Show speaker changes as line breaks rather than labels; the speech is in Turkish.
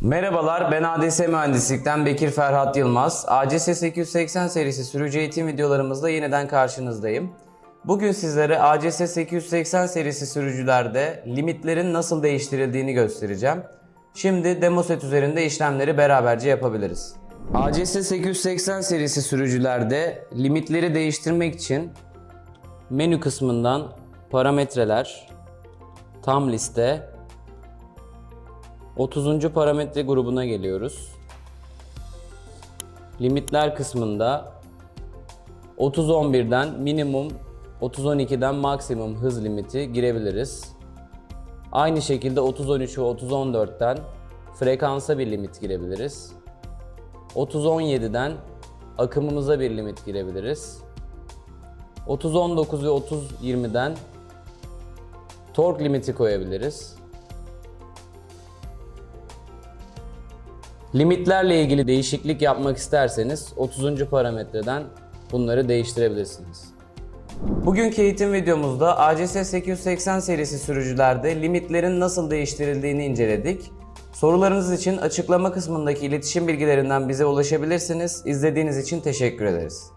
Merhabalar, ben ADS Mühendislik'ten Bekir Ferhat Yılmaz. ACS 880 serisi sürücü eğitim videolarımızda yeniden karşınızdayım. Bugün sizlere ACS 880 serisi sürücülerde limitlerin nasıl değiştirildiğini göstereceğim. Şimdi demo set üzerinde işlemleri beraberce yapabiliriz. ACS 880 serisi sürücülerde limitleri değiştirmek için menü kısmından parametreler, tam liste, 30. parametre grubuna geliyoruz. Limitler kısmında 30-11'den minimum 30-12'den maksimum hız limiti girebiliriz. Aynı şekilde 30-13 ve 30-14'ten frekansa bir limit girebiliriz. 30-17'den akımımıza bir limit girebiliriz. 30-19 ve 30-20'den tork limiti koyabiliriz. Limitlerle ilgili değişiklik yapmak isterseniz 30. parametreden bunları değiştirebilirsiniz. Bugünkü eğitim videomuzda ACS 880 serisi sürücülerde limitlerin nasıl değiştirildiğini inceledik. Sorularınız için açıklama kısmındaki iletişim bilgilerinden bize ulaşabilirsiniz. İzlediğiniz için teşekkür ederiz.